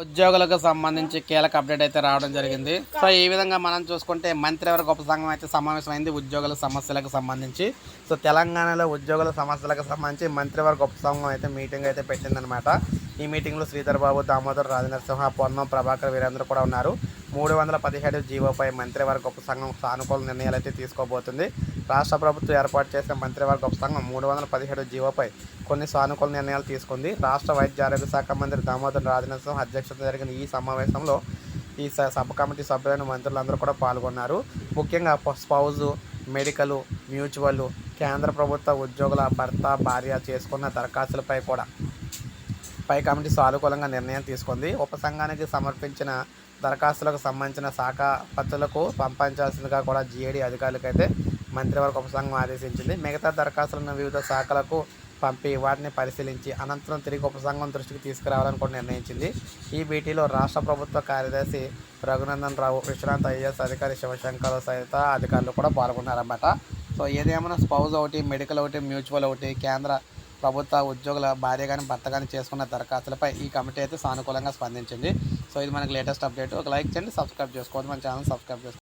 ఉద్యోగులకు సంబంధించి కీలక అప్డేట్ అయితే రావడం జరిగింది. సో ఈ విధంగా మనం చూసుకుంటే మంత్రివర్గ ఉపసంఘం అయితే సమావేశమైంది ఉద్యోగుల సమస్యలకు సంబంధించి. సో తెలంగాణలో ఉద్యోగుల సమస్యలకు సంబంధించి మంత్రివర్గ ఉపసంఘం అయితే మీటింగ్ అయితే పెట్టిందనమాట ఈ మీటింగ్లో శ్రీధర్ బాబు దామోదర్ రాజనరసింహ పొన్నం ప్రభాకర్ వీరేంద్ర కూడా ఉన్నారు. మూడు వందల పదిహేడు జీవోపై మంత్రివర్గ ఉపసంఘం సానుకూల నిర్ణయాలు అయితే తీసుకోబోతుంది. రాష్ట్ర ప్రభుత్వం ఏర్పాటు చేసిన మంత్రివర్గ ఉపసంఘం మూడు వందల పదిహేడు జీవోపై కొన్ని సానుకూల నిర్ణయాలు తీసుకుంది. రాష్ట్ర వైద్య ఆరోగ్య శాఖ మంత్రి దామోదర్ రాజనరసింహ అధ్యక్షత జరిగిన ఈ సమావేశంలో ఈ స- సబ్ కమిటీ సభ్యులైన మంత్రులందరూ కూడా పాల్గొన్నారు. ముఖ్యంగా ప- స్పౌజు మెడికల్ మ్యూచువల్ కేంద్ర ప్రభుత్వ ఉద్యోగుల భర్త భార్య చేసుకున్న దరఖాస్తులపై కూడా పై కమిటీ సానుకూలంగా నిర్ణయం తీసుకుంది. ఉపసంఘానికి సమర్పించిన దరఖాస్తులకు సంబంధించిన శాఖ పత్రులకు పంపించాల్సిందిగా కూడా జీఏడీ అధికారులకైతే మంత్రివర్గ ఉపసంఘం ఆదేశించింది. మిగతా దరఖాస్తులను వివిధ శాఖలకు పంపి వాటిని పరిశీలించి అనంతరం తిరిగి ఉపసంఘం దృష్టికి తీసుకురావాలని కూడా నిర్ణయించింది. ఈ భేటీలో రాష్ట్ర ప్రభుత్వ కార్యదర్శి రఘునందన్ రావు విశ్రాంత ఐఏఎస్ అధికారి శివశంకర్ సహిత అధికారులు కూడా పాల్గొన్నారన్నమాట. సో ఏదేమైనా స్పౌజ్ ఒకటి మెడికల్ ఒకటి మ్యూచువల్ ఒకటి కేంద్ర ప్రభుత్వ ఉద్యోగుల భార్య కానీ భర్త కానీ చేసుకున్న దరఖాస్తులపై ఈ కమిటీ అయితే సానుకూలంగా స్పందించింది. సో ఇది మనకి లేటెస్ట్ అప్డేట్ ఒక లైక్ చేయండి సబ్స్క్రైబ్ చేసుకోవద్దు. మన ఛానల్ సబ్స్క్రైబ్ చేసుకోండి